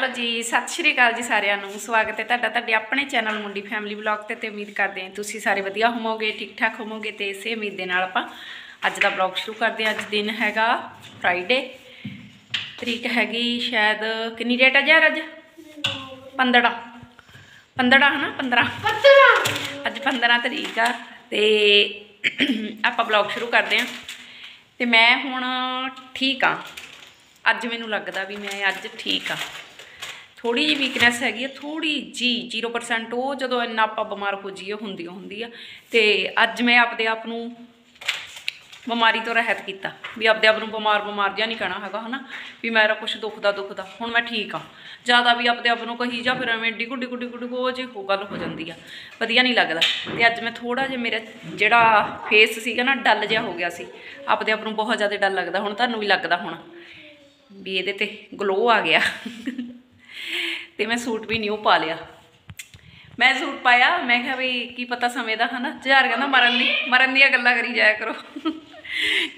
Hello ਜੀ ਸਤਿ ਸ਼੍ਰੀ ਅਕਾਲ ਜੀ ਸਾਰਿਆਂ ਨੂੰ। ਸਵਾਗਤ ਹੈ ਤੁਹਾਡਾ ਤੁਹਾਡੇ ਆਪਣੇ ਚੈਨਲ ਮੁੰਡੀ ਫੈਮਿਲੀ ਵਲੌਗ ਤੇ ਤੇ ਉਮੀਦ ਕਰਦੇ ਹਾਂ ਤੁਸੀਂ ਸਾਰੇ ਵਧੀਆ ਹੋਵੋਗੇ ਠੀਕ ਠਾਕ ਹੋਵੋਗੇ ਤੇ ਇਸੇ ਉਮੀਦ ਦੇ ਨਾਲ ਆਪਾਂ ਅੱਜ ਦਾ ਵਲੌਗ ਸ਼ੁਰੂ ਕਰਦੇ ਹਾਂ। ਅੱਜ ਦਿਨ ਹੈਗਾ ਫਰਾਈਡੇ ਤਰੀਕ ਹੈਗੀ ਸ਼ਾਇਦ ਕਿੰਨੀ ਡੇਟ ਹੈ ਯਾਰ ਅੱਜ? 15 15 ਹਨਾ 15 ਅੱਜ 15 ਤਰੀਕ ਆ ਤੇ ਆਪਾਂ ਵਲੌਗ ਸ਼ੁਰੂ ਕਰਦੇ ਹਾਂ। ਤੇ ਮੈਂ ਹੁਣ ਠੀਕ ਆ। ਅੱਜ ਮੈਨੂੰ ਲੱਗਦਾ ਵੀ ਮੈਂ ਅੱਜ ਠੀਕ ਆ। ਥੋੜੀ ਜਿਹੀ ਵੀਕਨੈਸ ਹੈਗੀ ਆ ਥੋੜੀ ਜੀ 0% ਉਹ ਜਦੋਂ ਇੰਨਾ ਆਪਾਂ ਬਿਮਾਰ ਹੋ ਜਾਈਏ, ਹੁੰਦੀ ਹੁੰਦੀ ਆ। ਤੇ ਅੱਜ ਮੈਂ ਆਪਦੇ ਆਪ ਨੂੰ ਬਿਮਾਰੀ ਤੋਂ ਰਹਿਤ ਕੀਤਾ, ਵੀ ਆਪਦੇ ਆਪ ਨੂੰ ਬਿਮਾਰ ਬਿਮਾਰ ਜਿਹਾ ਨਹੀਂ ਕਹਿਣਾ ਹੈਗਾ, ਹਨਾ? ਵੀ ਮੇਰਾ ਕੁਝ ਦੁਖਦਾ ਦੁਖਦਾ, ਹੁਣ ਮੈਂ ਠੀਕ ਆ। ਜ਼ਿਆਦਾ ਵੀ ਆਪਦੇ ਆਪ ਨੂੰ ਕਹੀ ਜਾਂ, ਫਿਰ ਐਵੇਂ ਡਿਗੂ ਡਿਗੂ ਡਿਗੂ ਡਿਗੂ, ਉਹ ਜੀ ਹੋ ਗੱਲ ਹੋ ਜਾਂਦੀ ਆ। ਵਧੀਆ ਨਹੀਂ ਲੱਗਦਾ। ਤੇ ਅੱਜ ਮੈਂ ਥੋੜਾ ਜਿਹਾ ਮੇਰਾ ਜਿਹੜਾ ਫੇਸ ਸੀਗਾ ਨਾ, ਡੱਲ ਜਿਹਾ ਹੋ ਗਿਆ ਸੀ। ਆਪਦੇ ਆਪ ਨੂੰ ਬਹੁਤ ਜ਼ਿਆਦਾ ਡਲ ਲੱਗਦਾ, ਹੁਣ ਤੁਹਾਨੂੰ ਵੀ ਲੱਗਦਾ ਹੋਣਾ। ਵੀ ਇਹਦੇ ਤੇ ਗਲੋ ਆ ਗਿਆ। ਤੇ ਮੈਂ ਸੂਟ ਵੀ ਨਿਊ ਪਾ ਲਿਆ। ਮੈਂ ਸੂਟ ਪਾਇਆ, ਮੈਂ ਕਿਹਾ ਵੀ ਕੀ ਪਤਾ ਸਮੇਂ ਦਾ, ਹਨਾ? ਜਹਾਰ ਕਹਿੰਦਾ, ਮਰਨ ਦੀ, ਮਰਨ ਦੀਆਂ ਗੱਲਾਂ ਕਰੀ ਜਾਇਆ ਕਰੋ।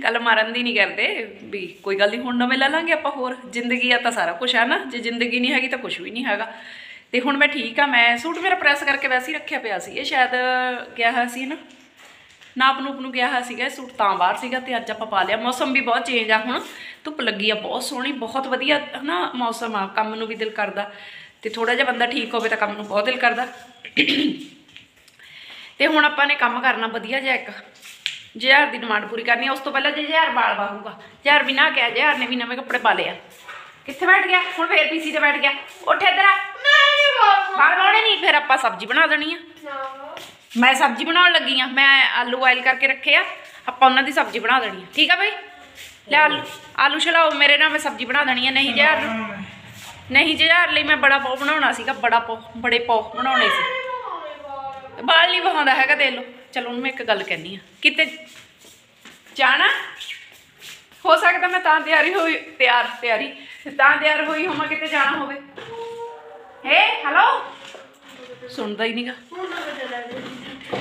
ਗੱਲ ਮਰਨ ਦੀ ਨਹੀਂ ਕਰਦੇ, ਵੀ ਕੋਈ ਗੱਲ ਨਹੀਂ ਹੁਣ ਨਵੇਂ ਲੈ ਲਾਂਗੇ ਆਪਾਂ ਹੋਰ। ਜ਼ਿੰਦਗੀ ਆ ਤਾਂ ਸਾਰਾ ਕੁਝ ਹੈ ਨਾ, ਜੇ ਜ਼ਿੰਦਗੀ ਨਹੀਂ ਹੈਗੀ ਤਾਂ ਕੁਝ ਵੀ ਨਹੀਂ ਹੈਗਾ। ਤੇ ਹੁਣ ਮੈਂ ਠੀਕ ਆ, ਮੈਂ ਸੂਟ ਮੇਰਾ ਪ੍ਰੈਸ ਕਰਕੇ ਵੈਸੇ ਹੀ ਰੱਖਿਆ ਪਿਆ ਸੀ, ਇਹ ਸ਼ਾਇਦ ਗਿਆ ਹੋਇਆ ਸੀ ਨਾ ਨਾਪ ਨੂਪ ਨੂੰ ਗਿਆ ਹੋਇਆ ਸੀਗਾ ਸੂਟ ਤਾਂ ਬਾਹਰ ਸੀਗਾ ਤੇ ਅੱਜ ਆਪਾਂ ਪਾ ਲਿਆ। ਮੌਸਮ ਵੀ ਬਹੁਤ ਚੇਂਜ ਆ ਹੁਣ। ਧੁੱਪ ਲੱਗੀ ਆ, ਬਹੁਤ ਸੋਹਣੀ, ਬਹੁਤ ਵਧੀਆ, ਹਨਾ? ਮੌਸਮ ਆ, ਕੰਮ ਨੂੰ ਵੀ ਦਿਲ ਕਰਦਾ। ਤੇ ਥੋੜਾ ਜਿਹਾ ਬੰਦਾ ਠੀਕ ਹੋਵੇ ਤਾਂ ਕੰਮ ਨੂੰ ਬਹੁਤ ਦਿਲ ਕਰਦਾ। ਤੇ ਹੁਣ ਆਪਾਂ ਨੇ ਕੰਮ ਕਰਨਾ ਵਧੀਆ ਜਿਹਾ ਇੱਕ। ਜ਼ਹਿਰ ਦੀ ਡਿਮਾਂਡ ਪੂਰੀ ਕਰਨੀ ਆ, ਉਸ ਤੋਂ ਪਹਿਲਾਂ ਜੇ ਜ਼ਹਿਰ ਬਾਲ ਬਾਹੂਗਾ ਜ਼ਹਿਰ ਵੀ ਨਾ ਕਿਹਾ, ਜ਼ਹਿਰ ਨੇ ਵੀ ਨਵੇਂ ਕੱਪੜੇ ਪਾ ਲਿਆ ਕਿੱਥੇ ਬੈਠ ਗਿਆ? ਹੁਣ ਫੇਰ ਪੀਸੀ ਤੇ ਬੈਠ ਗਿਆ। ਉੱਠ ਇੱਧਰ ਆ। ਵਾਲ ਬਾਉਣੇ ਨਹੀਂ ਫਿਰ ਆਪਾਂ ਸਬਜ਼ੀ ਬਣਾ ਦੇਣੀ ਆ। ਮੈਂ ਸਬਜ਼ੀ ਬਣਾਉਣ ਲੱਗੀ ਆ। ਮੈਂ ਆਲੂ ਬੋਇਲ ਕਰਕੇ ਰੱਖੇ ਆ। ਆਪਾਂ ਉਹਨਾਂ ਦੀ ਸਬਜ਼ੀ ਬਣਾ ਦੇਣੀ ਆ। ਠੀਕ ਆ ਬਈ? ਲੈ ਆਲੂ। ਆਲੂ ਛਲਾਓ, ਮੇਰੇ ਨਾਲ ਮੈਂ ਸਬਜ਼ੀ ਬਣਾ ਦੇਣੀ ਆ। ਨਹੀਂ ਜੇ ਨਹੀਂ ਜੇ ਯਾਰ ਲਈ ਮੈਂ ਬੜਾ ਪਾਉ ਬਣਾਉਣਾ ਸੀਗਾ ਬੜਾ ਪਾਉ ਬੜੇ ਪਾਉ ਬਣਾਉਣੇ ਸੀ। ਬਾਲ ਨਹੀਂ ਵਹਾਉਂਦਾ ਹੈਗਾ ਦੇ ਲੋ ਚਲੋ ਉਹਨੂੰ ਮੈਂ ਇੱਕ ਗੱਲ ਕਹਿਨੀ ਆ ਕਿਤੇ ਜਾਣਾ? ਹੋ ਸਕਦਾ ਮੈਂ ਤਾਂ ਤਿਆਰੀ ਹੋਈ ਤਿਆਰ ਤਿਆਰੀ। ਤਾਂ ਤਿਆਰ ਹੋਈ ਹੋਵਾਂ ਕਿਤੇ ਜਾਣਾ ਹੋਵੇ। ਹੇ ਹੈਲੋ ਸੁਣਦਾ ਹੀ ਨਹੀਂਗਾ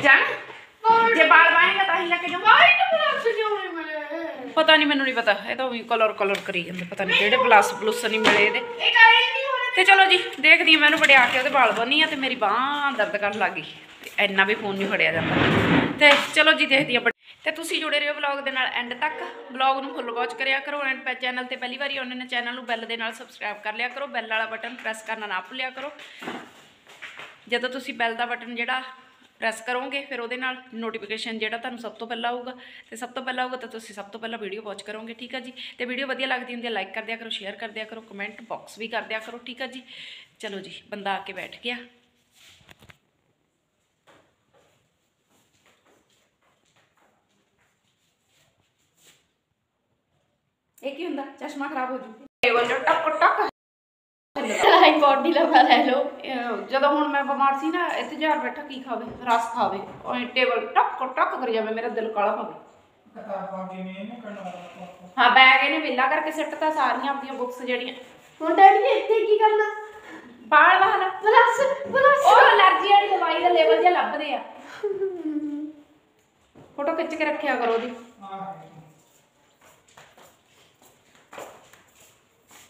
ਜਾਣ? ਜੇ ਬਾਲ ਬਾਏਗਾ ਤਾਂ ਹੀ ਲੈ ਕੇ ਜਾਵਾਂ ਪਤਾ ਨਹੀਂ, ਮੈਨੂੰ ਨਹੀਂ ਪਤਾ। ਇਹ ਤਾਂ ਵੀ ਕਲਰ ਕਲਰ ਕਰੀ ਜਾਂਦੇ, ਪਤਾ ਨਹੀਂ ਕਿਹੜੇ ਪਲੱਸ ਬਲੂਸ ਨਹੀਂ ਮਿਲੇ ਇਹਦੇ। ਤੇ ਚਲੋ ਜੀ, ਦੇਖਦੀ ਹਾਂ ਮੈਨੂੰ ਵੜਿਆ ਕੇ ਉਹਦੇ ਵਾਲ ਬੰਨੀ ਆ ਤੇ ਮੇਰੀ ਬਾਹ ਦਰਦ ਕਰਨ ਲੱਗ ਗਈ। ਤੇ ਇੰਨਾ ਵੀ ਫੋਨ ਨਹੀਂ ਫੜਿਆ ਜਾਂਦਾ। ਤੇ ਚਲੋ ਜੀ, ਦੇਖਦੀ ਹਾਂ ਤੇ ਤੁਸੀਂ ਜੁੜੇ ਰਹੋ ਵਲੌਗ ਦੇ ਨਾਲ ਐਂਡ ਤੱਕ। ਵਲੌਗ ਨੂੰ ਫੁੱਲ ਵਾਚ ਕਰਿਆ ਕਰੋ ਐਂਡ ਪੈ ਚੈਨਲ ਤੇ ਪਹਿਲੀ ਵਾਰੀ ਉਹਨਾਂ ਨੇ ਚੈਨਲ ਨੂੰ ਬੈਲ ਦੇ ਨਾਲ ਸਬਸਕ੍ਰਾਈਬ ਕਰ ਲਿਆ ਕਰੋ। ਬੈਲ ਵਾਲਾ ਬਟਨ ਪ੍ਰੈਸ ਕਰਨਾ ਨਾ ਭੁੱਲਿਆ ਕਰੋ। ਜਦੋਂ ਤੁਸੀਂ ਬੈਲ ਦਾ ਬਟਨ ਜਿਹੜਾ ਪ੍ਰੈਸ ਕਰੋਗੇ, ਫਿਰ ਉਹਦੇ ਨਾਲ ਨੋਟੀਫਿਕੇਸ਼ਨ ਜਿਹੜਾ ਤੁਹਾਨੂੰ ਸਭ ਤੋਂ ਪਹਿਲਾਂ ਆਊਗਾ। ਤੇ ਸਭ ਤੋਂ ਪਹਿਲਾਂ ਆਊਗਾ ਤਾਂ ਤੁਸੀਂ ਸਭ ਤੋਂ ਪਹਿਲਾਂ ਵੀਡੀਓ ਵਾਚ ਕਰੋਗੇ, ਠੀਕ ਆ ਜੀ? ਤੇ ਵੀਡੀਓ ਵਧੀਆ ਲੱਗਦੀ ਹੁੰਦੀ ਹੈ ਲਾਈਕ ਕਰ ਦਿਆ ਕਰੋ ਸ਼ੇਅਰ ਕਰ ਦਿਆ ਕਰੋ ਕਮੈਂਟ ਬਾਕਸ ਵੀ ਕਰ ਦਿਆ ਕਰੋ, ਠੀਕ ਆ ਜੀ? ਚਲੋ ਜੀ, ਬੰਦਾ ਆ ਕੇ ਬੈਠ ਗਿਆ। ਇਹ ਕੀ ਹੁੰਦਾ? ਚਸ਼ਮਾ ਖਰਾਬ ਹੋ ਜੂ। ਟੇਬਲ ਟੱਕ ਟਕ ਹਾਈ ਬੋਡੀ ਲਗਾ ਲੈ ਲੋ ਜਦੋਂ ਹੁਣ ਮੈਂ ਬਿਮਾਰ ਸੀ ਨਾ ਇੱਥੇ ਜਾਰ ਬੈਠਾ ਕੀ ਖਾਵੇ? ਰਸ ਖਾਵੇ। ਉਹ ਟੇਬਲ ਟਕ ਟਕ ਕਰੀ ਜਾਵੇ ਮੇਰਾ ਦਿਲ ਕਾਲਾ ਹੋਵੇ ਹਾਂ ਬੈਗ ਇਹਨੇ ਵਿਲਾ ਕਰਕੇ ਸਿੱਟਤਾ ਸਾਰੀਆਂ ਆਪਣੀਆਂ ਬੁੱਕਸ ਜਿਹੜੀਆਂ। ਹੁਣ ਡੈਡੀ ਇੱਥੇ ਕੀ ਕਰਨਾ? ਬਾਲ ਬਾਹਰ ਪਲੱਸ ਪਲੱਸ ਉਹ ਅਲਰਜੀ ਵਾਲੀ ਦਵਾਈ ਦਾ ਲੈਵਲ ਜਿਹਾ ਲੱਭਦੇ ਆ। ਫੋਟੋ ਖਿੱਚ ਕੇ ਰੱਖਿਆ ਕਰੋ ਉਹਦੀ।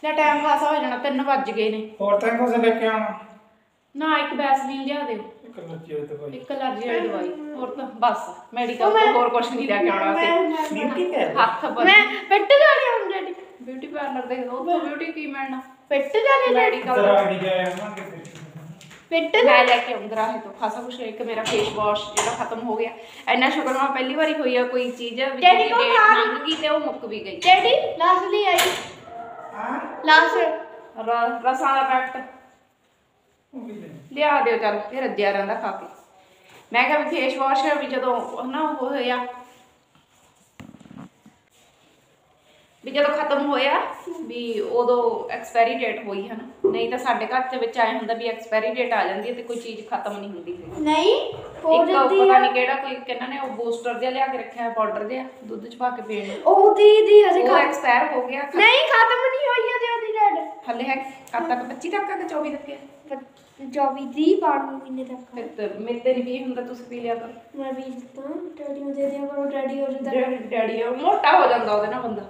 ਲੈ ਟਾਈਮ ਖਾਸਾ ਹੋ ਜਾਣਾ 3 ਵੱਜ ਗਏ ਨੇ। ਹੋਰ ਤਾਂ ਕੁਝ ਲੈ ਕੇ ਆਉਣਾ? ਨਾ ਇੱਕ ਵੈਸਲੀਨ ਲਿਆ ਦਿਓ। ਇੱਕ ਲੱਜੀ ਹੋਈ ਦਵਾਈ। ਇੱਕ ਅਲਰਜੀ ਵਾਲੀ ਦਵਾਈ। ਹੋਰ ਤਾਂ ਬਸ ਮੈਡੀਕਲ ਤੋਂ ਹੋਰ ਕੁਝ ਨਹੀਂ ਲੈ ਕੇ ਆਉਣਾ ਸੀ। ਡਿਊਟੀ ਕਰ ਹੱਥ ਬੰਨ ਮੈਂ ਪਿੱਟ ਜਾਣੀ ਹੁਣ ਡੈਡੀ। ਬਿਊਟੀ ਪਾਰਲਰ ਦੇ ਉੱਥੋਂ ਬਿਊਟੀ ਕੀ ਮਿਲਣਾ? ਪਿੱਟ ਜਾਣੀ ਮੈਡੀਕਲ ਜ਼ਰਾ ਨਹੀਂ ਜਾਇਆ ਨਾ ਕਿਤੇ ਪਿੱਟ ਮੈਂ ਲੈ ਕੇ ਆਉਂਦਾ ਹੈ ਤੋਂ। ਖਾਸਾ ਕੁਛ ਇੱਕ ਮੇਰਾ ਫੇਸ ਵਾਸ਼ ਜਿਹੜਾ ਖਤਮ ਹੋ ਗਿਆ। ਇੰਨਾ ਸ਼ੁਕਰ ਮੈਂ ਪਹਿਲੀ ਵਾਰੀ ਹੋਈ ਆ ਕੋਈ ਚੀਜ਼ ਵੀ ਡੇਟ ਖਾ ਲੰਘ ਗਈ ਤੇ ਉਹ ਮੁੱਕ ਵੀ ਗਈ। ਡੈਡੀ ਲਾਸਟ ਲਈ ਆਈ। ਹਾਂ ਲਾਸਟ ਰ- ਰਸਾਂ ਦਾ ਪੈਕਟ। ਉਹ ਵੀ ਲੈ ਲਿਆ ਦਿਓ ਚੱਲ ਇਹ ਰੱਜਿਆ ਰਹਿੰਦਾ ਖਾ ਕੇ। ਮੈਂ ਕਿਹਾ ਵੀ ਫੇਸ ਵਾਸ਼ ਵੀ ਜਦੋਂ ਹਨਾ ਉਹ ਹੋਇਆ। ਵੀ ਜਦੋਂ ਖਤਮ ਹੋਇਆ ਵੀ ਉਦੋਂ ਐਕਸਪਾਇਰੀ ਡੇਟ ਹੋਈ ਹਨਾ। ਨਹੀਂ ਤਾਂ ਸਾਡੇ ਘਰ ਦੇ ਵਿੱਚ ਆਏ ਹੁੰਦਾ ਵੀ ਐਕਸਪਾਇਰੀ ਡੇਟ ਆ ਜਾਂਦੀ ਹੈ ਤੇ ਕੋਈ ਚੀਜ਼ ਖਤਮ ਨਹੀਂ ਹੁੰਦੀ। ਨਹੀਂ ਇੱਕ ਜਾਂਦੀ ਪਤਾ ਆ ਨਹੀਂ ਕਿਹੜਾ ਕੋਈ ਕਿਹਨਾਂ ਨੇ ਉਹ ਬੂਸਟਰ ਜਿਹਾ ਲਿਆ ਕੇ ਰੱਖਿਆ ਹੈ ਪਾਊਡਰ ਜਿਹਾ ਦੁੱਧ ਚ ਪਾ ਕੇ ਪੀਣ ਨੂੰ। ਉਹ ਦੀਦੀ ਹਜੇ ਉਹ ਖਾ ਐਕਸਪਾਇਰ ਹੋ ਗਿਆ। ਨਹੀਂ ਖਤਮ ਨਹੀਂ ਹੋਈ ਅਜੇ ਉਹਦੀ ਡੈਡ ਹਲੇ ਹੈ ਕਦ ਤੱਕ 25 ਤੱਕ ਆ ਕਿ 24 ਤੱਕ ਹੈ 24 ਦੀ 12 ਮਹੀਨੇ ਤੱਕ ਫਿਰ ਤੇ ਮੇਰੇ ਤੇ ਵੀ ਹੁੰਦਾ ਤੁਸੀਂ ਪੀ ਲਿਆ ਕਰੋ। ਮੈਂ ਵੀ ਦਿੱਤਾ। ਡੈਡੀ ਨੂੰ ਦੇ ਦਿਆ ਕਰੋ ਡੈਡੀ ਹੋ ਜਾਂਦਾ। ਡੈਡੀ ਡੈਡੀ ਉਹ ਮੋਟਾ ਹੋ ਜਾਂਦਾ ਉਹਦੇ ਨਾਲ ਬੰਦਾ।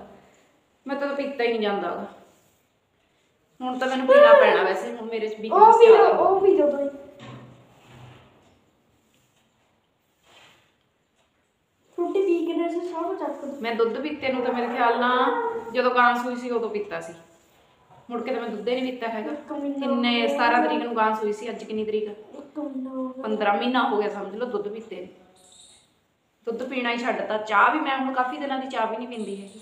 ਮੈਂ ਤਾਂ ਪੀਤਾ ਹੀ ਨਹੀਂ ਜਾਂਦਾ ਉਹਦਾ। ਹੁਣ ਤਾਂ ਮੈਨੂੰ ਪੀਣਾ ਪੈਣਾ ਵੈਸੇ ਹੁਣ ਮੇਰੇ ਚ ਵੀ ਉਹ ਵੀ ਦੋ ਉਹ ਵੀ ਦੋ ਬਈ ਨੇ ਸਭ ਚੱਕ ਦੋ। ਮੈਂ ਦੁੱਧ ਪੀਤੇ ਨੂੰ ਤਾਂ ਮੇਰੇ ਖਿਆਲ ਨਾਲ ਜਦੋਂ ਗਾਂਸ ਹੋਈ ਸੀ ਉਦੋਂ ਪੀਤਾ ਸੀ। ਮੁੜ ਕੇ ਤਾਂ ਮੈਂ ਦੁੱਧ ਹੀ ਨਹੀਂ ਪੀਤਾ ਹੈਗਾ। ਇੱਕ ਮਹੀਨਾ ਕਿੰਨੇ 17 ਤਰੀਕ ਨੂੰ ਗਾਂਸ ਹੋਈ ਸੀ ਅੱਜ ਕਿੰਨੀ ਤਰੀਕ? ਆ? ਇੱਕ ਮਹੀਨਾ ਹੋ ਗਿਆ। 15 ਮਹੀਨਾ ਹੋ ਗਿਆ ਸਮਝ ਲਓ ਦੁੱਧ ਪੀਤੇ ਨੂੰ। ਦੁੱਧ ਪੀਣਾ ਹੀ ਛੱਡਤਾ। ਚਾਹ ਵੀ ਮੈਂ ਹੁਣ ਕਾਫੀ ਦਿਨਾਂ ਦੀ ਚਾਹ ਵੀ ਨਹੀਂ ਪੀਂਦੀ ਹੈਗੀ।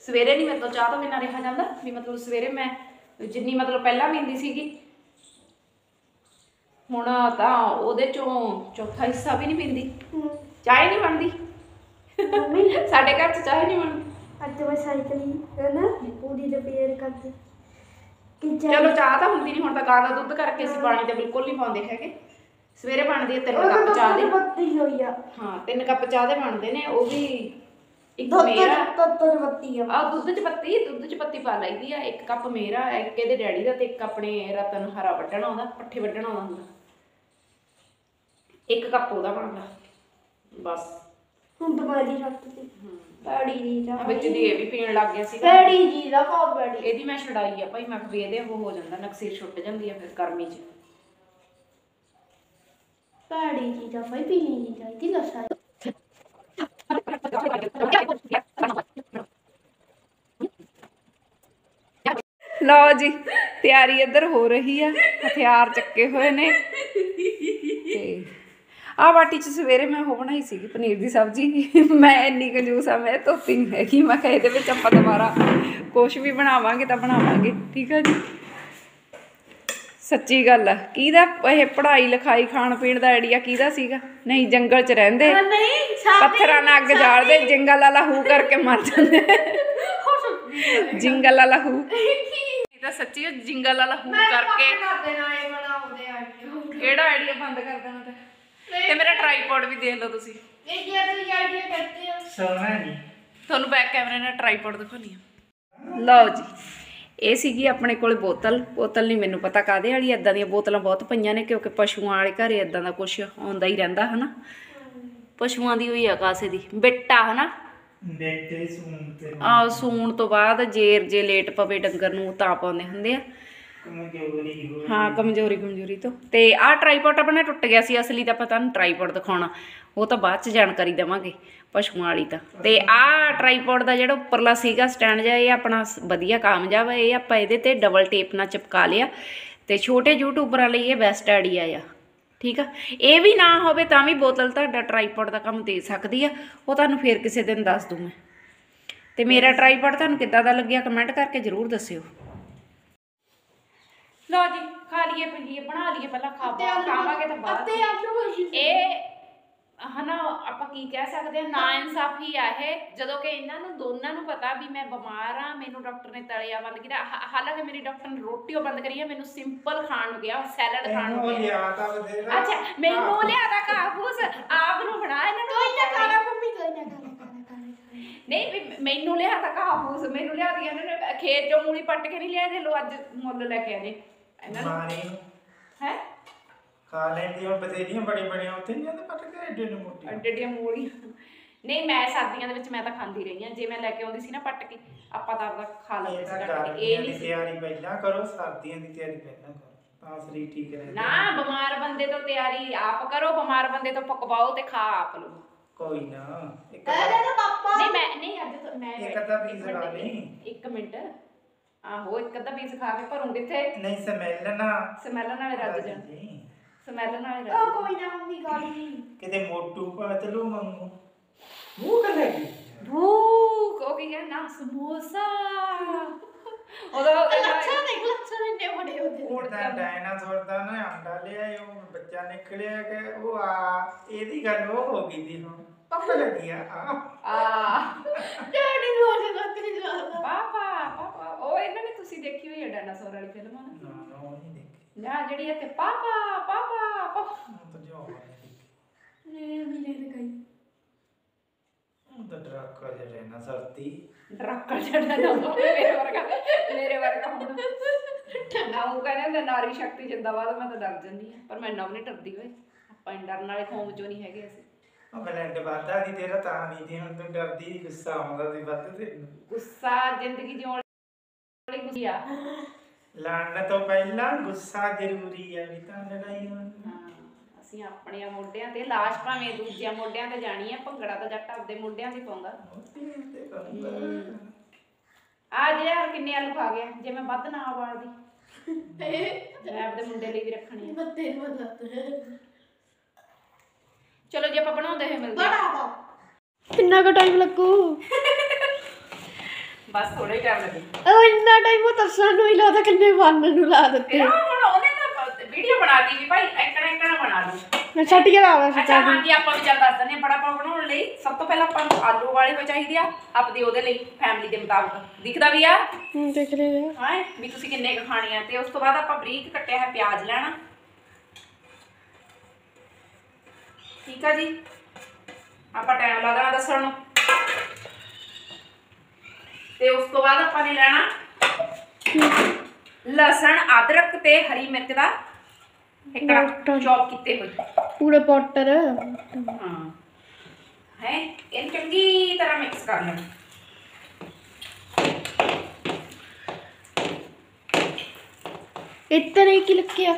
ਸਵੇਰੇ ਨਹੀਂ ਮੇਰੇ ਤੋਂ ਚਾਹ ਤੋਂ ਬਿਨਾਂ ਰਿਹਾ ਜਾਂਦਾ। ਵੀ ਮਤਲਬ ਸਵੇਰੇ ਮੈਂ ਜਿੰਨੀ ਮਤਲਬ ਪਹਿਲਾਂ ਪੀਂਦੀ ਸੀਗੀ ਹੁਣ ਤਾਂ ਉਹਦੇ ਚੋਂ ਚੌਥਾ ਹਿੱਸਾ ਵੀ ਨਹੀਂ ਪੀਂਦੀ। ਚਾਹ ਹੀ ਨਹੀਂ ਬਣਦੀ। ਮੰਮੀ। ਸਾਡੇ ਘਰ ਚ ਚਾਹ ਹੀ ਨਹੀਂ ਬਣਦੀ। ਅੱਜ ਮੈਂ ਸਾਈਕਲ ਹੀ ਹੈ ਨਾ ਪੂਰੀ ਰਿਪੇਅਰ ਕਰਦੇ। ਕਿ ਚਲੋ ਚਾਹ ਤਾਂ ਹੁੰਦੀ ਨਹੀਂ ਹੁਣ ਤਾਂ ਗਾਂ ਦਾ ਦੁੱਧ ਕਰਕੇ ਅਸੀਂ ਪਾਣੀ ਤੇ ਬਿਲਕੁਲ ਨਹੀਂ ਪਾਉਂਦੇ ਹੈਗੇ। ਸਵੇਰੇ ਬਣਦੀ ਹੈ ਤਿੰਨ ਕੱਪ ਚਾਹ ਦੇ। ਬੱਤੀ ਹੋਈ ਆ। ਹਾਂ ਤਿੰਨ ਕੱਪ ਚਾਹ ਦੇ ਬਣਦੇ ਨੇ ਉਹ ਵੀ ਇੱਕ ਮੇਰਾ। ਦੁੱਧ ਬੱਤੀ ਆ। ਆ ਦੁੱਧ ਚ ਪੱਤੀ ਦੁੱਧ ਚ ਪੱਤੀ ਪਾ ਲਈਦੀ ਆ ਇੱਕ ਕੱਪ ਮੇਰਾ ਇੱਕ ਇਹਦੇ ਡੈਡੀ ਦਾ ਤੇ ਇੱਕ ਆਪਣੇ ਰਤਨ ਹਰਾ ਵੱਢਣਾ ਆਉਂਦਾ ਪੱਠੇ ਵੱਢਣਾ ਆਉਂਦਾ ਹੁੰਦਾ। ਇੱਕ ਕੱਪ ਉਹਦਾ ਬਣਦਾ ਬਸ। ਹੁਣ ਦਵਾਈ ਛੱਟ ਤੇ ਬੜੀ ਜੀ ਦਾ। ਵਿੱਚ ਦੀ ਇਹ ਵੀ ਪੀਣ ਲੱਗ ਗਿਆ ਸੀ ਬੜੀ ਜੀ ਦਾ ਬਹੁਤ ਬੜੀ ਇਹਦੀ ਮੈਂ ਛਡਾਈ ਆ ਭਾਈ ਮੈਂ ਕਿਹਾ ਵੀ ਇਹਦੇ ਉਹ ਹੋ ਜਾਂਦਾ ਨਕਸੀਰ ਛੁੱਟ ਜਾਂਦੀ ਆ ਫਿਰ ਗਰਮੀ ਚ। ਬੜੀ ਜੀ ਦਾ ਫਾਈ ਪੀਣੀ ਨਹੀਂ ਚਾਹੀਦੀ ਨਸ਼ਾ ਲਓ ਜੀ ਤਿਆਰੀ ਇੱਧਰ ਹੋ ਰਹੀ ਆ। ਹਥਿਆਰ ਚੱਕੇ ਹੋਏ ਨੇ। ਆ ਬਾਟੀ ਚ ਸਵੇਰੇ ਮੈਂ ਉਹ ਬਣਾਈ ਸੀਗੀ ਪਨੀਰ ਦੀ ਸਬਜ਼ੀ। ਮੈਂ ਇੰਨੀ ਕੰਜੂਸ ਆ ਮੈਂ ਧੋਤੀ ਨਹੀਂ ਹੈਗੀ। ਮੈਂ ਕਿਹਾ ਇਹਦੇ ਵਿੱਚ ਆਪਾਂ ਦੁਬਾਰਾ ਕੁਝ ਵੀ ਬਣਾਵਾਂਗੇ ਤਾਂ ਬਣਾਵਾਂਗੇ। ਠੀਕ ਆ ਜੀ? ਸੱਚੀ ਗੱਲ ਆ। ਕਿਹਦਾ ਇਹ ਪੜ੍ਹਾਈ ਲਿਖਾਈ ਖਾਣ ਪੀਣ ਦਾ ਆਈਡੀਆ ਕਿਹਦਾ ਸੀਗਾ? ਨਹੀਂ ਜੰਗਲ 'ਚ ਰਹਿੰਦੇ। ਨਹੀਂ ਪੱਥਰਾਂ ਨਾਲ ਅੱਗ ਜਾਲਦੇ ਜਿੰਗਲ ਵਾਲਾ ਹੂ ਕਰਕੇ ਮਰ ਜਾਂਦੇ। ਜਿੰਗਲ ਵਾਲਾ ਹੂ। ਇਹ ਤਾਂ ਸੱਚੀ ਜਿੰਗਲ ਵਾਲਾ ਹੂ ਕਰਕੇ ਕਿਹੜਾ ਆਈਡੀਆ ਬੰਦ ਕਰ ਦੇਣਾ ਤੇ? ਤੇ ਮੇਰਾ ਟ੍ਰਾਈਪੋਡ ਵੀ ਦੇਖ ਲਓ ਤੁਸੀਂ। ਤੁਹਾਨੂੰ ਬੈਕ ਕੈਮਰੇ ਨਾਲ ਟ੍ਰਾਈਪੋਡ ਦਿਖਾਉਣੀ ਆ। ਲਓ ਜੀ ਇਹ ਸੀਗੀ ਆਪਣੇ ਕੋਲੇ ਬੋਤਲ। ਬੋਤਲ ਨਹੀਂ ਮੈਨੂੰ ਪਤਾ ਕਾਦੇ ਵਾਲੀ ਐਦਾਂ ਦੀਆਂ ਬੋਤਲਾਂ ਬਹੁਤ ਪਈਆਂ ਨੇ ਕਿਉਂਕਿ ਪਸ਼ੂਆਂ ਵਾਲੇ ਘਰੇ ਐਦਾਂ ਦਾ ਕੁਝ ਆਉਂਦਾ ਹੀ ਰਹਿੰਦਾ ਹਨਾ? ਪਸ਼ੂਆਂ ਦੀ ਹੋਈ ਆ ਕਾਸੇ ਦੀ। ਬਿੱਟਾ ਹਨਾ? ਬੇਟੇ ਸੁਣ ਤੇ ਆ ਸੂਣ ਤੋਂ ਬਾਅਦ ਜੇਰ ਜੇ ਲੇਟ ਪਵੇ ਡੰਗਰ ਨੂੰ ਤਾਂ ਪਾਉਂਦੇ ਹੁੰਦੇ ਆ। ਕਮਜ਼ੋਰੀ ਹੋ ਹਾਂ, ਕਮਜ਼ੋਰੀ ਕਮਜ਼ੋਰੀ ਤੋਂ। ਤੇ ਆਹ ਟ੍ਰਾਈਪੋਡ ਆਪਣਾ ਟੁੱਟ ਗਿਆ ਸੀ, ਅਸਲੀ ਤਾਂ ਪਤਾ ਨਹੀਂ ਟ੍ਰਾਈਪੋਡ ਦਿਖਾਉਣਾ। ਉਹ ਤਾਂ ਬਾਅਦ ਚ ਜਾਣਕਾਰੀ ਦੇਵਾਂਗੇ, ਪਸ਼ੂਆਂ ਵਾਲੀ ਤਾਂ। ਤੇ ਆਹ ਟ੍ਰਾਈਪੋਡ ਦਾ ਜਿਹੜਾ ਉੱਪਰਲਾ ਸੀਗਾ ਸਟੈਂਡ ਜਿਹਾ, ਇਹ ਆਪਣਾ ਵਧੀਆ ਕਾਮਯਾਬ ਹੈ ਇਹ ਆਪਾਂ ਇਹਦੇ ਤੇ ਡਬਲ ਟੇਪ ਨਾਲ ਚਿਪਕਾ ਲਿਆ। ਤੇ ਛੋਟੇ ਯੂਟਿਊਬਰਾਂ ਲਈ ਇਹ ਬੈਸਟ ਆਈਡੀਆ ਆ। ਠੀਕ ਆ? ਇਹ ਵੀ ਨਾ ਹੋਵੇ ਤਾਂ ਵੀ ਬੋਤਲ ਤੁਹਾਡਾ ਟ੍ਰਾਈਪੋਡ ਦਾ ਕੰਮ ਦੇ ਸਕਦੀ ਆ। ਉਹ ਤੁਹਾਨੂੰ ਫੇਰ ਕਿਸੇ ਦਿਨ ਦੱਸ ਦੂੰ ਮੈਂ। ਤੇ ਮੇਰਾ ਟ੍ਰਾਈਪੋਡ ਤੁਹਾਨੂੰ ਕਿੱਦਾਂ ਦਾ ਲੱਗਿਆ ਕਮੈਂਟ ਕਰਕੇ ਜ਼ਰੂਰ ਦੱਸਿਓ। ਲਓ ਜੀ ਖਾ ਲਈਏ ਪੀ ਲਈਏ ਬਣਾ ਲਈਏ ਪਹਿਲਾਂ ਖਾ ਖਾਵਾਂਗੇ ਤਾਂ ਬਾਅਦ ਅੱਤੇ ਆਲੂ ਇਹ ਹਨਾ ਆਪਾਂ ਕੀ ਕਹਿ ਸਕਦੇ ਹਾਂ ਨਾ ਇਨਸਾਫੀ ਆ ਇਹ। ਜਦੋਂ ਕਿ ਇਹਨਾਂ ਨੂੰ ਦੋਨਾਂ ਨੂੰ ਪਤਾ ਵੀ ਮੈਂ ਬਿਮਾਰ ਆ ਮੈਨੂੰ ਡਾਕਟਰ ਨੇ ਤਲਿਆ ਬੰਦ ਕੀਤਾ। ਹਾਲਾਂਕਿ ਮੇਰੀ ਡਾਕਟਰ ਨੇ ਰੋਟੀ ਉਹ ਬੰਦ ਕਰੀ ਹੈ ਮੈਨੂੰ ਸਿੰਪਲ ਖਾਣ ਨੂੰ ਗਿਆ ਸੈਲਡ ਖਾਣ ਨੂੰ ਗਿਆ ਲਿਆ ਤਾਂ ਅੱਛਾ ਮੈਨੂੰ ਲਿਆਦਾ ਕਾਬੂਸ ਆਪ ਨੂੰ ਬਣਾ ਇਹਨਾਂ ਨੂੰ ਕੋਈ ਨਾ ਖਾਣਾ ਮੰਮੀ ਕੋਈ ਨਾ ਖਾਣਾ ਨਹੀਂ ਮੈਨੂੰ ਲਿਆ ਤਾਂ ਕਾਬੂਸ ਮੈਨੂੰ ਲਿਆ ਦੀ ਇਹਨਾਂ ਨੇ ਖੇਤ ਚੋਂ ਮੂਲੀ ਪੱਟ ਕੇ ਨਹੀਂ ਲਿਆ ਦੇ ਲੋ ਅੱਜ ਮੁੱਲ ਲੈ ਕੇ ਆਨੇ ਇਹਨਾਂ ਨੂੰ ਮਾਰੀ ਹੈ? ਖਾ ਲੈਂਦੀ ਹੁਣ ਬਥੇਰੀਆਂ ਬੜੀ ਬੜੀਆਂ ਉੱਥੇ ਨਹੀਂ ਆਂਦੇ ਪੱਟ ਕੇ ਐਡੇ ਨੂੰ ਮੋਟੀ। ਅੱਡੀਆਂ ਮੂਲੀਆਂ। ਨਹੀਂ ਮੈਂ ਸਰਦੀਆਂ ਦੇ ਵਿੱਚ ਮੈਂ ਤਾਂ ਖਾਂਦੀ ਰਹੀ ਹਾਂ ਜੇ ਮੈਂ ਲੈ ਕੇ ਆਉਂਦੀ ਸੀ ਨਾ ਪੱਟ ਕੇ ਆਪਾਂ ਤਾਂ ਆਪਦਾ ਖਾ ਲੈਂਦੇ ਸੀ ਤਾਂ ਕੱਟ ਕੇ ਇਹ ਨਹੀਂ ਸੀ। ਤਿਆਰੀ ਪਹਿਲਾਂ ਕਰੋ ਸਰਦੀਆਂ ਦੀ ਤਿਆਰੀ ਪਹਿਲਾਂ ਕਰੋ। ਤਾਂ ਸਰੀਰ ਠੀਕ ਰਹਿੰਦਾ ਨਾ ਬਿਮਾਰ ਬੰਦੇ ਤੋਂ ਤਿਆਰੀ ਆਪ ਕਰੋ ਬਿਮਾਰ ਬੰਦੇ ਤੋਂ ਪਕਵਾਓ ਤੇ ਖਾ ਆਪ ਲਓ। ਕੋਈ ਨਾ ਇੱਕ ਅਰੇ ਨਾ ਪਾਪਾ। ਨਹੀਂ ਮੈਂ ਨਹੀਂ ਅੱਜ ਤੋਂ ਮੈਂ ਇੱਕ ਅੱਧਾ ਮਿੰਟ, ਖਾ ਲਈ। ਇੱਕ ਮਿੰਟ। ਆਹੋ ਇੱਕ ਅੱਧਾ ਪੀਸ ਖਾ ਕੇ ਭਰੂੰ ਕਿੱਥੇ ਨਹੀਂ ਸਮੈਲ ਨਾ। ਸਮੈਲ ਨਾਲੇ ਰੱਜ ਜਾਣ ਜੀ। ਸਮੈਲ ਨਾਲੇ ਉਹ ਰੱਜ ਕੋਈ ਨਾ ਮੰਮੀ ਗਾਲੀ ਕਿਤੇ ਮੋਟੂ ਪਾਤਲੂ ਮੰਗੂ ਮੂੰਹ ਕਰ ਲੱਗੀ ਭੂਕ ਉਹ ਕੀ ਹੈ ਨਾ ਸਮੋਸਾ। ਉਹਦਾ ਲੱਛਣ ਦੇਖ ਲੱਛਣ ਇੰਨੇ ਬੜੇ ਹੁੰਦੇ ਉਹ ਤਾਂ ਡਾਇਨਾਸੌਰ ਦਾ ਨਾ ਅੰਡਾ ਲਿਆ ਉਹ ਬੱਚਾ ਨਿਕਲਿਆ ਕਿ ਉਹ ਆ ਇਹਦੀ ਗੱਲ ਉਹ ਹੋ ਗਈ ਦੀ ਹੁਣ। ਪੱਕਾ ਲੱਗੀ ਆ। ਆ। ਡੈਡੀ ਨੂੰ ਉਹਦੇ ਲੱਤ ਨਹੀਂ ਲੱਗਦਾ ਪਾਪਾ ਪਾਪਾ ਉਹ ਇਹਨਾਂ ਨੇ ਤੁਸੀਂ ਹੋਈ ਹੈ ਡਾਇਨਾਸੌਰ ਵਾਲੀ ਫਿਲਮ ਨਾ ਨਾ ਨਾ ਉਹ ਨਹੀਂ ਦੇਖੀ। ਨਾ ਜਿਹੜੀ ਹੈ ਤੇ ਪਾਪਾ ਪਾਪਾ ਪਾਪਾ। ਉਹ ਤਾਂ ਜੋ ਹੋਇਆ ਦੇਖੀ। ਨੇ ਵੀ ਲੈ ਗਈ। ਉਹ ਤਾਂ ਡਰਾਕਾ ਜਿਹਾ ਰਹਿਣਾ ਸਰਤੀ ਡਰਾਕਾ ਜਿਹੜਾ ਨਾ ਹੋਵੇ ਮੇਰੇ ਵਰਗਾ ਮੇਰੇ ਵਰਗਾ ਹੁਣ। ਨਾ ਉਹ ਕਹਿੰਦੇ ਹੁੰਦੇ ਨਾਰੀ ਸ਼ਕਤੀ ਜਿੰਦਾਬਾਦ ਮੈਂ ਤਾਂ ਡਰ ਜਾਂਦੀ ਹਾਂ। ਪਰ ਮੈਂ ਨਵ ਨਹੀਂ ਡਰਦੀ ਓਏ। ਆਪਾਂ ਨੀ ਡਰਨ ਵਾਲੇ ਕੌਮ ਚੋਂ ਨਹੀਂ ਹੈਗੇ ਅਸੀਂ। ਉਹ ਬਲੈਂਡ ਵਾਦਾ ਦੀ ਤੇਰਾ ਤਾਂ ਨਹੀਂ ਦੀ ਹੁਣ ਤੂੰ ਡਰਦੀ ਗੁੱਸਾ ਆਉਂਦਾ ਸੀ ਵੱਧ ਤੇ ਗੁੱਸਾ ਜ਼ਿੰਦਗੀ ਜਿਉਣ ਗੁੱਸੀ। ਆ ਲੜਨ ਤੋਂ ਪਹਿਲਾਂ ਗੁੱਸਾ ਜ਼ਰੂਰੀ ਹੈ ਵੀ ਤਾਂ ਲੜਾਈ ਹੋਣੀ। ਹਾਂ, ਅਸੀਂ ਆਪਣੇ ਮੋਢਿਆਂ ਤੇ ਲਾਸ਼ ਭਾਵੇਂ ਦੂਜਿਆਂ ਮੋਢਿਆਂ ਤੇ ਜਾਣੀ ਆ ਭੰਗੜਾ ਤਾਂ ਜੱਟ ਆਪਦੇ ਮੋਢਿਆਂ ਤੇ ਪਾਉਂਦਾ। ਉਹਦੇ ਤੇ ਕਰੂੰਗਾ ਆ ਕਿੰਨੇ ਆਲੂ ਖਾ ਗਿਆ ਜੇ ਮੈਂ ਵੱਧ ਨਾ ਵਾਲਦੀ। ਮੈਂ ਆਪਦੇ ਮੁੰਡੇ ਲਈ ਵੀ ਰੱਖਣੀ ਆ। ਚਲੋ ਜੇ ਆਪਾਂ ਬਣਾਉਂਦੇ ਹੋਏ ਮਿਲਦੇ ਆ। ਕਿੰਨਾ ਕੁ ਟਾਈਮ ਲੱਗੂ? ਬਸ ਥੋੜਾ ਹੀ ਟਾਈਮ ਲੱਗੇ। ਉਹ ਇੰਨਾ ਟਾਈਮ ਉਹ ਦੱਸਣ ਨੂੰ ਹੀ ਲਾਦਾ ਕਿੰਨੇ ਵਨ ਨੂੰ ਲਾ ਦਿੱਤੇ। ਫਿਰ ਹੁਣ ਉਹਨੇ ਤਾਂ ਵੀਡੀਓ ਬਣਾਤੀ ਵੀ ਭਾਈ ਐਕਣਾ ਐਕਣਾ ਬਣਾ ਲਓ ਮੈਂ ਛੱਡ ਕੇ ਲਾਵਾ ਅੱਛਾ ਹਾਂਜੀ ਆਪਾਂ ਵੀ ਚੱਲ ਦੱਸ ਦਿੰਦੇ ਹਾਂ ਬੜਾ ਪਾਉ ਬਣਾਉਣ ਲਈ। ਸਭ ਤੋਂ ਪਹਿਲਾਂ ਆਪਾਂ ਨੂੰ ਆਲੂ ਵਾਲੇ ਹੋ ਚਾਹੀਦੇ ਆ ਆਪਦੇ ਉਹਦੇ ਲਈ ਫੈਮਿਲੀ ਦੇ ਮੁਤਾਬਕ। ਦਿਖਦਾ ਵੀ ਆ? ਹੂੰ ਦੇਖ ਰਹੇ ਆ ਹਾਂ ਵੀ ਤੁਸੀਂ ਕਿੰਨੇ ਕੁ ਖਾਣੀ ਆ ਤੇ ਉਸ ਤੋਂ ਬਾਅਦ ਆਪਾਂ ਬਰੀਕ ਕੱਟਿਆ ਹੈ ਪਿਆਜ਼ ਲੈਣਾ। ਠੀਕ ਆ ਜੀ? ਆਪਾਂ ਟਾਈਮ ਲਾ ਦੇਣਾ ਦੱਸਣ ਨੂੰ। ਤੇ ਉਸ ਤੋਂ ਬਾਅਦ ਆਪਾਂ ਨੇ ਲੈਣਾ ਲਸਣ ਅਦਰਕ ਤੇ ਹਰੀ ਮਿਰਚ ਦਾ ਇੱਕ Water. ਚੌਪ ਕੀਤੇ ਹੋਏ। ਪੂਰੇ ਪੋਟਰ ਹਾਂ। ਹੈ ਇਹ ਚੰਗੀ ਤਰ੍ਹਾਂ ਮਿਕਸ ਕਰ ਲੈਣਾ। ਇਤਨੇ ਕੀ ਲੱਗਿਆ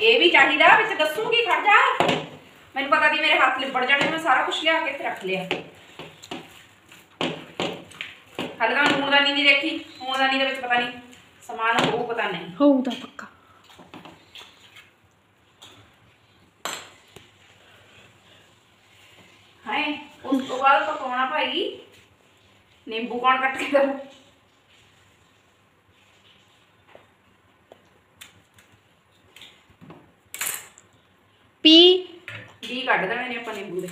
ਇਹ ਵੀ ਚਾਹੀਦਾ ਵਿੱਚ ਦੱਸੂਗੀ ਖੜ ਜਾ। ਮੈਨੂੰ ਪਤਾ ਸੀ ਮੇਰੇ ਹੱਥ ਲਿਬੜ ਜਾਣੇ ਮੈਂ ਸਾਰਾ ਕੁਝ ਲਿਆ ਕੇ ਇੱਥੇ ਰੱਖ ਲਿਆ। ਹਾਲੇ ਤਾਂ ਨੂਨਦਾਨੀ ਨਹੀਂ ਦੇਖੀ ਨੂਨਦਾਨੀ ਦੇ ਵਿੱਚ ਪਤਾ ਨਹੀਂ ਸਮਾਨ ਹੋਊ ਪਤਾ ਨਹੀਂ। ਹੋਊ ਤਾਂ ਪੱਕਾ। ਹੈ ਉਸ ਤੋਂ ਬਾਅਦ ਪਕਾਉਣਾ ਭਾਈ। ਨਿੰਬੂ ਕੌਣ ਕੱਟ ਕੇ ਦਊ? ਪੀ। ਵੀ ਕੱਢ ਦੇਣੇ ਨੇ ਆਪਾਂ ਨਿੰਬੂ ਦੇ।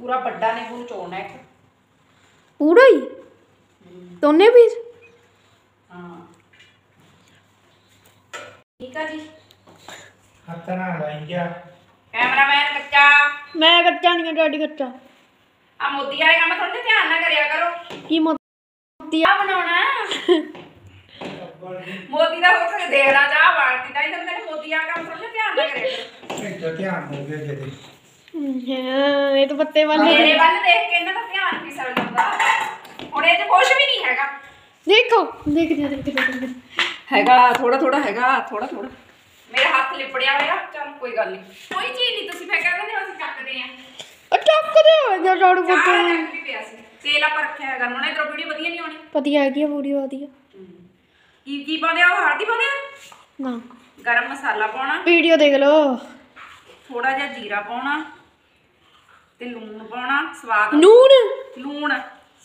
ਪੂਰਾ ਵੱਡਾ ਨਿੰਬੂ ਨਿਚੋੜਨਾ ਇੱਕ ਪੂਰਾ ਹੀ ਦੋਨੇ ਪੀਸ ਹਾਂ ਠੀਕ ਆ ਜੀ ਹੱਥ ਨਾਲ ਲਾਈ ਗਿਆ ਕੈਮਰਾਮੈਨ ਕੱਚਾ ਮੈਂ ਕੱਚਾ ਨਹੀਂ ਡੈਡੀ ਕੱਚਾ ਆ ਮੋਦੀ ਵਾਲੇ ਕੰਮ ਥੋੜੇ ਧਿਆਨ ਨਾਲ ਕਰਿਆ ਕਰੋ ਕੀ ਮੋਤੀ ਆ ਬਣਾਉਣਾ ਮੋਦੀ ਦਾ ਹੋ ਕੇ ਦੇਖਣਾ ਚਾਹ ਵਾਲਤੀ ਤਾਂ ਇਹਦਾ ਮੈਨੂੰ ਮੋਦੀ ਵਾਲਾ ਕੰਮ ਥੋੜੇ ਧਿਆਨ ਨਾਲ ਕਰਿਆ ਕਰੋ ਇੱਥੇ ਧਿਆਨ ਹੋ ਗਿਆ ਜਦੇ ਹਾਂ ਇਹ ਤਾਂ ਪੱਤੇ ਵਾਲੇ ਮੇਰੇ ਵੱਲ ਦੇਖ ਕੇ ਇਹਨਾਂ ਦਾ ਧਿਆਨ ਫਿਸਲ ਜਾਂਦਾ ਹੁਣ ਇਹ ਤੇ ਕੁਝ ਵੀ ਨਹੀਂ ਹੈਗਾ। ਦੇਖੋ ਦੇਖ ਦੇ ਦੇਖ ਦੇ ਦੇਖ ਹੈਗਾ ਥੋੜਾ ਥੋੜਾ ਹੈਗਾ ਥੋੜਾ ਥੋੜਾ ਮੇਰਾ ਹੱਥ ਲਿਪੜਿਆ ਹੋਇਆ ਚੱਲ ਕੋਈ ਗੱਲ ਨਹੀਂ। ਕੋਈ ਚੀਜ਼ ਨਹੀਂ ਤੁਸੀਂ ਫੇਰ ਕਹਿੰਦੇ ਨੇ ਅਸੀਂ ਚੱਕਦੇ ਆ ਆ ਚੱਕ ਦੇ ਜੋ ਜੋੜ ਚਾਹ ਪੁੱਤ ਚੱਕ ਵੀ ਪਿਆ ਸੀ। ਤੇਲ ਆਪਾਂ ਰੱਖਿਆ ਹੈਗਾ ਹੁਣ ਇਧਰੋਂ ਵੀਡੀਓ ਵਧੀਆ ਨਹੀਂ ਆਉਣੀ। ਵਧੀਆ ਹੈਗੀ ਆ ਪੂਰੀ ਵਧੀਆ। ਕੀ ਕੀ ਪਾਉਂਦੇ ਆ ਉਹ ਹਲਦੀ ਪਾਉਂਦੇ ਆ? ਨਾ। ਗਰਮ ਮਸਾਲਾ ਪਾਉਣਾ। ਵੀਡੀਓ ਦੇਖ ਲਓ। ਥੋੜਾ ਜਿਹਾ ਜੀਰਾ ਪਾਉਣਾ। ਤੇ ਲੂਣ ਪਾਉਣਾ ਸਵਾਦ ਨੂਨ ਲੂਣ?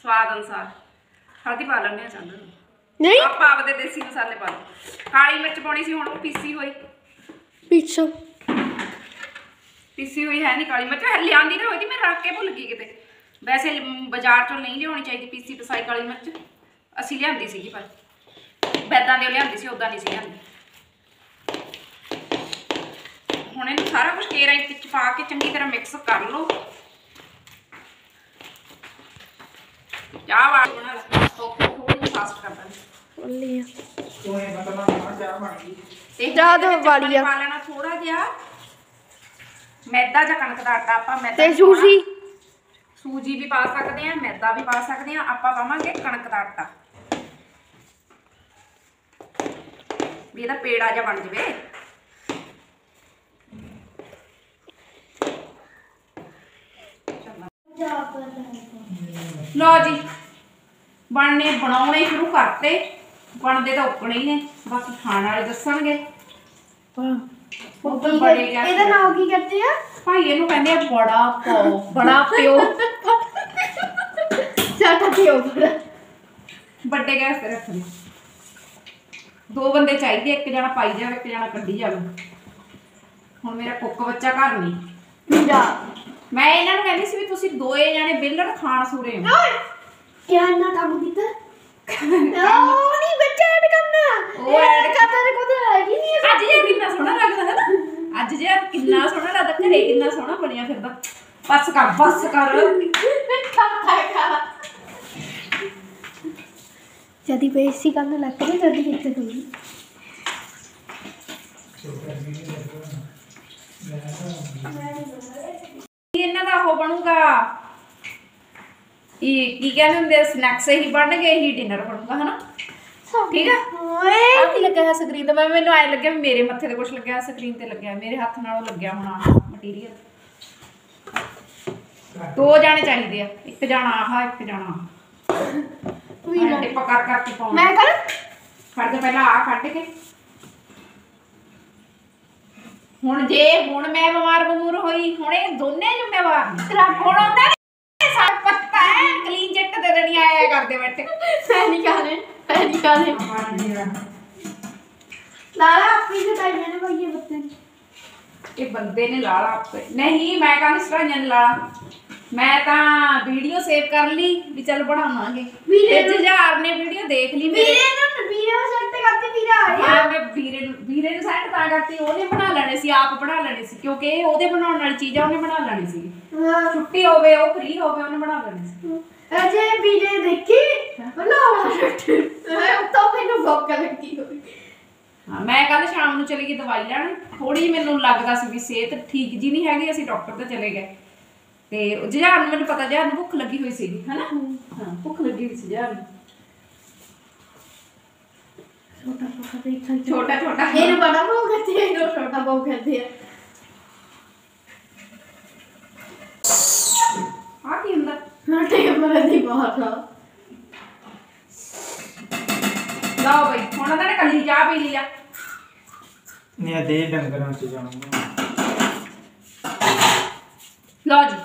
ਸਵਾਦ ਅਨੁਸਾਰ। ਹਲਦੀ ਪਾ ਲੈਣੇ ਆ ਚੰਦ ਨਹੀਂ। ਆਪਾਂ ਆਪਦੇ ਦੇਸੀ ਮਸਾਲੇ ਪਾ ਲਓ। ਕਾਲੀ ਮਿਰਚ ਪਾਉਣੀ ਸੀ ਹੁਣ ਉਹ ਪੀਸੀ ਹੋਈ। ਪਿੱਛੋਂ ਪੀਸੀ ਹੋਈ ਹੈ ਨਹੀਂ ਕਾਲੀ ਮਿਰਚ। ਹੈ ਲਿਆਂਦੀ ਤਾਂ ਹੋਈ ਮੈਂ ਰੱਖ ਕੇ ਭੁੱਲ ਗਈ ਕਿਤੇ। ਵੈਸੇ ਬਾਜ਼ਾਰ ਚੋਂ ਨਹੀਂ ਲਿਆਉਣੀ ਚਾਹੀਦੀ ਪੀਸੀ ਪਸਾਈ ਕਾਲੀ ਮਿਰਚ। ਅਸੀਂ ਲਿਆਂਦੀ ਸੀਗੀ ਪਰ ਬੈਦਾਂ ਦੇ ਲਿਆਂਦੀ ਸੀ ਉਦਾਂ ਨਹੀਂ ਸੀ ਲਿਆਂਦੀ। ਹੁਣ ਇਹਨੂੰ ਸਾਰਾ ਕੁਝ ਕੇਰਾ ਵਿੱਚ ਪਾ ਕੇ ਚੰਗੀ ਤਰ੍ਹਾਂ ਮਿਕਸ ਕਰ ਲਓ। ਚਾਹ ਵਾਲ ਬਣਾ ਲਾ ਥੋੜੀ ਫਾਸਟ ਕਰ ਦਾਂਗੇ ਬੱਲੀ ਆ ਤੂੰ ਨਾ ਚਾਹ ਤੇ ਇਹਦੇ ਵਿੱਚ ਵਾਲੀ ਆ। ਪਾ ਲੈਣਾ ਥੋੜਾ ਜਿਹਾ। ਮੈਦਾ ਜਾਂ ਕਣਕ ਦਾ ਆਟਾ ਆਪਾਂ ਮੈਦਾ ਤੇ ਨਹੀਂ ਪਾਉਣਾ। ਸੂਜੀ? ਸੂਜੀ ਵੀ ਪਾ ਸਕਦੇ ਆ ਮੈਦਾ ਵੀ ਪਾ ਸਕਦੇ ਆ ਆਪਾਂ ਪਾਵਾਂਗੇ ਕਣਕ ਦਾ ਆਟਾ। ਵੀ ਇਹਦਾ ਪੇੜਾ ਜਿਹਾ ਬਣ ਜਵੇ। ਲਓ ਜੀ। ਬਣਨੇ ਬਣਾਉਣੇ ਸ਼ੁਰੂ ਕਰਤੇ। ਬਣਦੇ ਤਾਂ ਉੱਕਣੇ ਹੀ ਨੇ ਬਾਕੀ ਖਾਣ ਵਾਲੇ ਦੱਸਣਗੇ। ਬੜੇ ਇਹਦਾ ਨਾਮ ਕੀ ਕਰਦੇ ਆ? ਭਾਈ ਇਹਨੂੰ ਕਹਿੰਦੇ ਆ ਬੜਾ ਪਾਓ ਬੜਾ ਪਿਓ। ਸਾਡਾ ਤੇ ਉੱਪਰ ਵੱਡੇ ਗੈਸ ਤੇ ਰੱਖਣੇ ਦੋ ਬੰਦੇ ਚਾਹੀਦੇ ਇੱਕ ਜਣਾ ਪਾਈ ਜਾਵੇ ਇੱਕ ਜਣਾ ਕੱਢੀ ਜਾਵੇ। ਹੁਣ ਮੇਰਾ ਕੁੱਕ ਬੱਚਾ ਘਰ ਨਹੀਂ। ਜਾ। ਮੈਂ ਇਹਨਾਂ ਨੂੰ ਕਹਿੰਦੀ ਸੀ ਵੀ ਤੁਸੀਂ ਦੋਏ ਜਣੇ ਬਿੱਲੜ ਖਾਣ ਸੂਰੇ ਹੋ। ਕਿਆ ਇੰਨਾ ਕੰਮ ਕੀਤਾ? ਉਹ ਨਹੀਂ ਬੱਚਾ ਐਡ ਕਰਨਾ ਉਹ add ਕਰਦਾ ਤੇ ਕੋਈ ਹੈ ਹੀ ਨਹੀਂ ਅੱਜ ਜੇ ਕਿੰਨਾ ਸੋਹਣਾ ਲੱਗਦਾ ਹੈ ਨਾ। ਅੱਜ ਜੇ ਕਿੰਨਾ ਸੋਹਣਾ ਲੱਗਦਾ ਘਰੇ ਕਿੰਨਾ ਸੋਹਣਾ ਬਣਿਆ ਫਿਰਦਾ। ਬਸ ਕਰ ਬਸ ਕਰ। ਜਦੀ ਬੇਸੀ ਕਰਨ ਲੱਗ ਗਈ ਜਦੀ ਕਿੱਥੇ ਕੀ ਇਹਨਾਂ ਦਾ ਉਹ ਬਣੂਗਾ। ਇਹ ਕੀ ਕਹਿੰਦੇ ਹੁੰਦੇ ਸਨੈਕਸ ਹੀ ਬਣਨਗੇ ਹੀ ਡਿਨਰ ਬਣੂਗਾ ਹਨਾ? ਠੀਕ ਆ? ਓਏ ਆ ਕੀ ਲੱਗਿਆ ਹੈ ਸਕਰੀਨ ਤੇ? ਮੈਂ ਮੈਨੂੰ ਐ ਲੱਗਿਆ ਵੀ ਮੇਰੇ ਮੱਥੇ ਤੇ ਕੁਝ ਲੱਗਿਆ ਸਕਰੀਨ ਤੇ ਲੱਗਿਆ ਮੇਰੇ ਹੱਥ ਨਾਲੋਂ ਲੱਗਿਆ ਹੋਣਾ ਮਟੀਰੀਅਲ ਦੋ ਜਾਣੇ ਚਾਹੀਦੇ ਆ ਇੱਕ ਜਾਣਾ ਆਹ ਇੱਕ ਜਾਣਾ ਵੀ ਵੀ ਟਿੱਪਾ ਕਰ ਕਰਕੇ ਪਾਉਣਾ ਮੈਂ ਕਰ। ਫੜ ਕੇ ਪਹਿਲਾਂ ਆ ਕੱਢ ਕੇ। ਹੁਣ ਜੇ ਹੁਣ ਮੈਂ ਬਿਮਾਰ ਬਮੂਰ ਹੋਈ ਹੁਣ ਇਹ ਦੋਨੇ ਜ਼ਿੰਮੇਵਾਰ ਨੇ। ਤੇਰਾ ਹੁਣ ਉਹਨਾਂ ਨੇ ਪੱਤਾ ਹੈ ਕਲੀਨ ਚਿੱਟ ਦੇ ਦੇਣੀ ਆਇਆ ਕਰਦੇ ਬੈਠੇ। ਮੈਂ ਨਹੀਂ ਖਾਣੇ ਮੈਂ ਨਹੀਂ ਖਾਣੇ ਲਾਲਾ ਆਪਣੀ ਜਟਾਈ ਮੈंने ਭਈਏ ਬੱਤੇ ਇਹ ਬੰਦੇ ਨੇ ਲਾਲਾ ਆਪੇ। ਨਹੀਂ ਮੈਂ ਕਹਿੰਦੀ ਸਰਾਈਆਂ ਨੇ ਲਾਲਾ ਮੈਂ ਤਾਂ ਵੀਡੀਓ ਸੇਵ ਕਰ ਲਈ ਵੀ ਚੱਲ ਬਣਾਵਾਂਗੇ। ਵੀਰੇ ਤੇ ਜੁਝਾਰ ਨੇ ਵੀਡੀਓ ਦੇਖ ਲਈ ਮੇਰੇ। ਵੀਰੇ ਨੂੰ ਵੀਰੇ ਨੂੰ ਸੈੱਟ ਕਰਤੇ ਵੀਰੇ ਆ ਗਿਆ ਹਾਂ ਮੈਂ ਵੀਰੇ ਨੂੰ ਵੀਰੇ ਨੂੰ ਸੈੱਟ ਤਾਂ ਕਰਤੀ ਉਹਨੇ ਬਣਾ ਲੈਣੇ ਸੀ ਆਪ ਬਣਾ ਲੈਣੇ ਸੀ ਕਿਉਂਕਿ ਇਹ ਉਹਦੇ ਬਣਾਉਣ ਵਾਲੀ ਚੀਜ਼ ਉਹਨੇ ਬਣਾ ਲੈਣੀ ਸੀ। ਹਾਂ। ਛੁੱਟੀ ਹੋਵੇ ਉਹ ਫ੍ਰੀ ਹੋਵੇ ਉਹਨੇ ਬਣਾ ਲੈਣੀ ਸੀ। ਅਜੇ ਵੀਰੇ ਦੇਖੀ? ਬਣਾਉਣਾ ਸੈੱਟ ਮੈਂ ਉੱਤੋਂ ਮੈਨੂੰ ਭੁੱਖ ਲੱਗੀ ਹੋਈ ਹਾਂ ਮੈਂ ਕੱਲ ਸ਼ਾਮ ਨੂੰ ਚਲੀ ਗਈ ਦਵਾਈ ਲੈਣ। ਥੋੜੀ ਮੈਨੂੰ ਲੱਗਦਾ ਸੀ ਵੀ ਸਿਹਤ ਠੀਕ ਜੀ ਨਹੀਂ ਹੈਗੀ ਅਸੀਂ ਡਾਕਟਰ ਤੇ ਚਲੇ ਗਏ। ਤੇ ਜਹਾਰ ਨੂੰ ਮੈਨੂੰ ਪਤਾ ਨੂੰ ਭੁੱਖ ਲੱਗੀ ਹੋਈ ਸੀ ਹਨਾ? ਹਾਂ ਭੁੱਖ ਲੱਗੀ ਹੋਈ ਸੀ ਨੂੰ। ਛੋਟਾ ਛੋਟਾ ਛੋਟਾ। ਇਹਨੂੰ ਬੜਾ ਭੁੱਖ ਹੈ ਇਹਨੂੰ ਛੋਟਾ ਭੁੱਖ ਹੈ ਆ। ਕੀ ਹੁੰਦਾ? ਛੋਟੇ ਮਰੇ ਦੀ ਬਾਤ ਆ ਲਓ ਬਈ ਹੁਣ ਨੇ ਕੱਲੀ ਚਾਹ ਪੀ ਲਈ ਆ। ਨੇ ਦੇ ਡੰਗਰਾਂ ਚ ਲਓ ਜੀ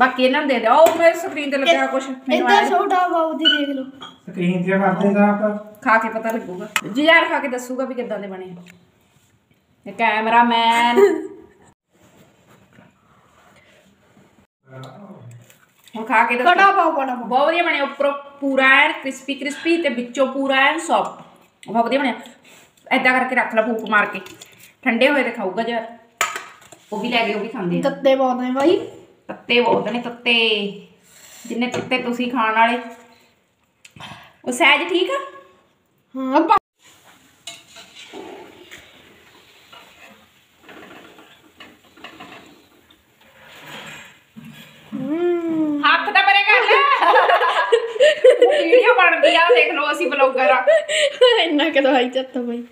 ਬਾਕੀ ਇਹਨਾਂ ਨੂੰ ਦੇ ਦਿਓ ਉਹ ਮੇਰੇ ਸਕਰੀਨ ਤੇ ਲੱਗਿਆ ਕੁਝ ਮੈਨੂੰ ਇੱਧਰ ਆਇਆ ਛੋਟਾ ਬਾਉ ਦੀ ਦੇਖ ਲਓ। ਸਕਰੀਨ ਤੇ ਕਰ ਦਿੰਦਾ ਆਪ। ਖਾ ਕੇ ਪਤਾ ਲੱਗੂਗਾ। ਜੁਝਾਰ ਖਾ ਕੇ ਦੱਸੂਗਾ ਵੀ ਕਿੱਦਾਂ ਦੇ ਬਣੇ। ਇਹ ਕੈਮਰਾਮੈਨ। ਹੁਣ ਖਾ ਕੇ ਦੱਸੋ। ਕੜਾ ਪਾਓ ਕੜਾ ਪਾਓ। ਬਹੁਤ ਵਧੀਆ ਬਣਿਆ ਉੱਪਰੋਂ ਪੂਰਾ ਐਨ ਕ੍ਰਿਸਪੀ ਕ੍ਰਿਸਪੀ ਤੇ ਵਿੱਚੋਂ ਪੂਰਾ ਐਨ ਸੌਫਟ ਬਹੁਤ ਵਧੀਆ ਬਣਿਆ। ਐਦਾਂ ਕਰਕੇ ਰੱਖ ਲੈ ਫੂਕ ਮਾਰ ਕੇ। ਠੰਡੇ ਹੋਏ ਤੇ ਖਾਊਗਾ ਜਰ ਉਹ ਵੀ ਲੈ ਗਏ ਉਹ ਵੀ ਖਾਂਦੇ ਆ। ਤੱਤੇ ਪਾਉਂਦੇ ਨੇ ਬਾਈ। ਤੱਤੇ ਬਹੁਤ ਨੇ ਤੱਤੇ ਜਿੰਨੇ ਤੱਤੇ ਤੁਸੀਂ ਖਾਣ ਵਾਲੇ। ਉਹ ਸਹਿਜ ਠੀਕ ਆ? ਹਾਂ ਹੱਥ ਤਾਂ ਪਰੇ ਕਰ ਲੈ ਵੀਡੀਓ ਬਣ ਗਈ ਆ ਦੇਖ ਲਓ ਅਸੀਂ ਬਲੌਗਰ ਆ। ਇੰਨਾ ਚੱਤਾ ਬਾਈ।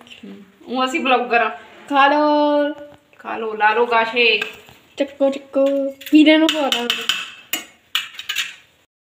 ਉਹ ਅਸੀਂ ਬਲੌਗਰ ਆ। ਖਾ ਲੋ ਖਾ ਲਓ ਲਾ ਲਓ ਗਾਸ਼ੇ। ਚੱਕੋ ਚੱਕੋ ਵੀਰੇ ਨੂੰ ਖਵਾ ਦਾਂਗੇ